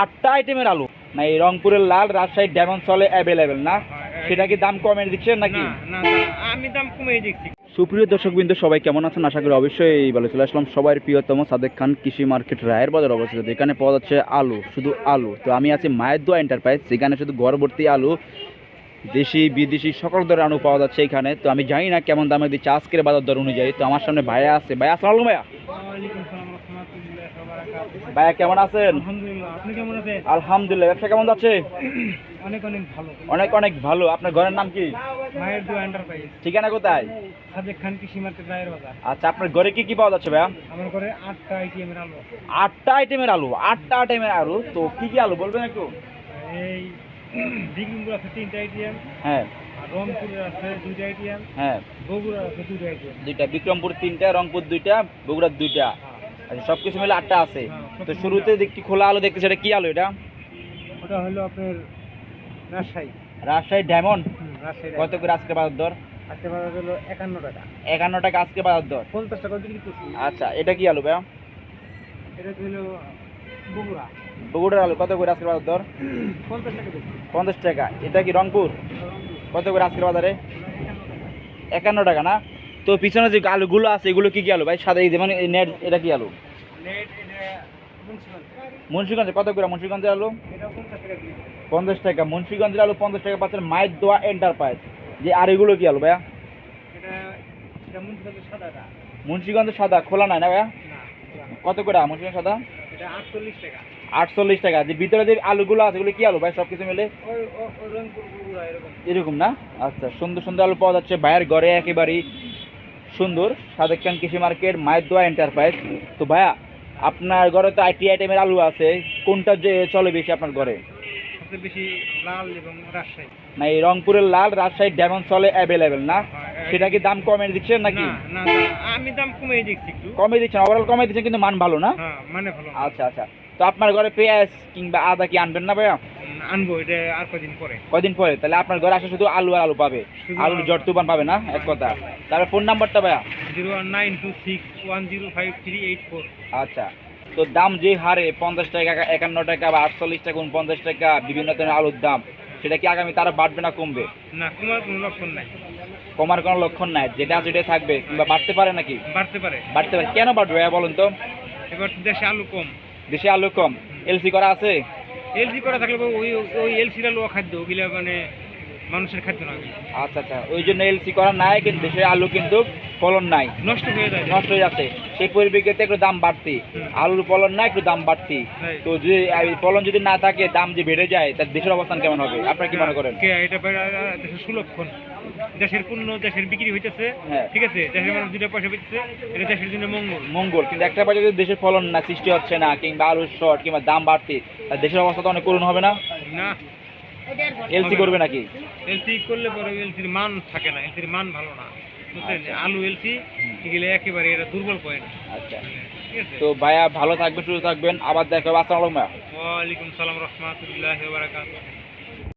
আটটা আইটেমের আলু না এই রংপুরের লাল রাজশাহী ডায়মন্ড চলে অ্যাভেলেবেল না? সেটা কি দাম কমে দিচ্ছেন নাকি? আমি দাম কমিয়ে দেখছি সুপ্রিয় দর্শকবৃন্দ সবাই কেমন আছেন? আশা করি অবশ্যই ভালো চলে আসলাম। সবার প্রিয়তম সাদেক খান কৃষি মার্কেট রায়ের বাজার অবস্থিত। এখানে পাওয়া যাচ্ছে আলু শুধু আলু। তো আমি আছি মায়ের দোয়া এন্টারপ্রাইজ সেখানে শুধু গড়বর্তী আলু দেশি বিদেশি সকল ধরনের আলু পাওয়া যাচ্ছে এখানে। তো আমি জানি না কেমন দামে দিচ্ছে। আজকের বাজার দর অনুযায়ী। তো আমার সামনে ভাইয়া আছে। ভাইয়া আসসালাম ভাইয়া ওয়ালাইকুম সালাম রহমতুল্লাহ বারাকাতুহু ভাইয়া কেমন আছেন? আলহামদুলিল্লাহ ব্যবসা কেমন যাচ্ছে? অনেক অনেক ভালো। অনেক অনেক ভালো। আপনার ঘরের নাম কি? মায়ের দু এন্টারপ্রাইজ ঠিকানা কোথায়? সাদেক খান কৃষি মার্কেট রায়ের বাজার। আচ্ছা আপনার ঘরে কি কি পাওয়া যাচ্ছে ভাইয়া? আমার আটটা আইটেমের আলু আটটা আইটেমের আলু আটটা আইটেমের আলু। তো কি কি আলু বলবেন একটু? এই বিগিমপুর আছে তিনটা আইটেম হ্যাঁ। হ্যাঁ। দুইটা বিক্রমপুর তিনটা রংপুর দুইটা বগুড়ার দুইটা। আচ্ছা সব কিছু মিলে আটটা আছে। তো শুরুতে দেখছি খোলা আলু দেখতে সেটা কি আলু এটা? ওটা হলো আপনার রাজশাহী। রাজশাহী ডায়মন্ড? রাজশাহী কত করে আজকে বাজার দর? আজকে বাজার হলো একান্ন টাকা। একান্ন টাকা আজকে বাজার দর? পঞ্চাশ টাকা বিক্রি করছি আচ্ছা এটা কি আলু ভাইয়া? এটা হলো বগুড়া। বগুড়ার আলু কত করে আজকে বাজার দর? পঞ্চাশ টাকা পঞ্চাশ টাকা। এটা কি রংপুর। কত করে আজকের বাজারে? একান্ন টাকা না? তো পিছনে যে আলুগুলো আছে এগুলো কি কি আলু? ভাই সাদা এই যেমন এই নেট এটা কি আলু? মুন্সিগঞ্জে কত করে মুন্সিগঞ্জের আলু? পঞ্চাশ টাকা মুন্সিগঞ্জের আলু পঞ্চাশ টাকা পাচ্ছেন মায়ের দোয়া এন্টারপ্রাইজ যে আর এগুলো কি আলু ভাইয়া? মুন্সিগঞ্জের সাদা খোলা নাই না ভাইয়া? কত করে মুন্সিগঞ্জ সাদা? আটচল্লিশ টাকা। আটচল্লিশ টাকা। যে ভিতরে যে আলুগুলো আছে ওগুলো কি আলু ভাই সব কিছু মিলে এরকম না? আচ্ছা সুন্দর সুন্দর আলু পাওয়া যাচ্ছে। ভাইয়ের ঘরে একেবারেই সুন্দর সাদেক খান কৃষি মার্কেট মায়ের দোয়া এন্টারপ্রাইজ তো ভাইয়া আপনার ঘরে তো আইটি আইটেমের আলু আছে কোনটা যে চলে বেশি আপনার ঘরে? বেশি লাল এবং রাজশাহী। না এই রংপুরের লাল রাজশাহী ডায়মন্ড চলে অ্যাভেলেবেল না? হ্যাঁ, সেটা কি দাম কমে দিচ্ছেন নাকি? আমি দাম কমিয়ে দেখছি একটু। কমে দিচ্ছেন ওভারঅল কমে দিচ্ছেন কিন্তু মান ভালো না? হ্যাঁ মানে ভালো। আচ্ছা আচ্ছা। তো আপনার ঘরে পেঁয়াজ কিংবা আদা কি আনবেন না ভাইয়া? আনব এটা আর কদিন পরে। কদিন পরে? তাহলে আপনার ঘরে আসে শুধু আলু আর আলু পাবে? আলুর আলু। জট তুবান পাবে না? এক কথা। তারপর ফোন নাম্বারটা ভাইয়া? Zero one nine two six one zero five three eight four. আচ্ছা। তো দাম যে হারে পঞ্চাশ টাকা একান্ন টাকা বা আটচল্লিশ টাকা উনপঞ্চাশ টাকা বিভিন্ন ধরনের আলুর দাম সেটা কি আগামী তারা বাড়বে না কমবে? না কমার কোনো লক্ষণ নাই। কমার কোনো লক্ষণ নাই। যেটা সেটাই থাকবে। কিংবা বাড়তে পারে নাকি? বাড়তে পারে। বাড়তে পারে। কেন বাড়বে ভাইয়া বলুন তো? এবার দেশে আলু কম। দেশে আলু কম। এলসি করা আছে? এলসি করা থাকলে ওই ওই এলসির আলু খাদ্য, ওগুলা মানে মানুষের খাদ্য না। আচ্ছা আচ্ছা। ওই জন্য এলসি করা নাই কিন্তু, সে আলু কিন্তু ফলন নাই। নষ্ট হয়ে যায় নষ্ট হয়ে যাচ্ছে। সেই পরিপ্রেক্ষিতে একটু দাম বাড়তি। আলুর ফলন না একটু দাম বাড়তি। হ্যাঁ। তো যদি ফলন যদি না থাকে দাম যে বেড়ে যায় তার দেশের অবস্থান কেমন হবে? আপনারা কি মনে করেন? এটা দেশের সুলক্ষণ। দেশের পণ্য দেশের বিক্রি হইতেছে। হ্যাঁ। ঠিক আছে? দেশের মানুষ দুটা পয়সা পেতেছে এটা দেশের জন্য মঙ্গল। মঙ্গল। কিন্তু একটা পর্যায়ে যদি দেশের ফলন না সৃষ্টি হচ্ছে না কিংবা আলুর শর্ট কিংবা দাম বাড়তি তার দেশের অবস্থা তো অনেক করুণ হবে না? না। এলসি করবে নাকি? এলসি করলে পরে এলসির মান থাকে না। এলসির মান ভালো না। আচ্ছা। আলু এলসি এগুলো একেবারে এটা দুর্বল পয়েন্ট আচ্ছা। তো ভাইয়া ভালো থাকবেন সুস্থ থাকবেন। আবার দেখা হবে। আসসালামু আলাইকুম ওয়ালাইকুম সালাম রহমতুল্লাহ বারাকাতুহু।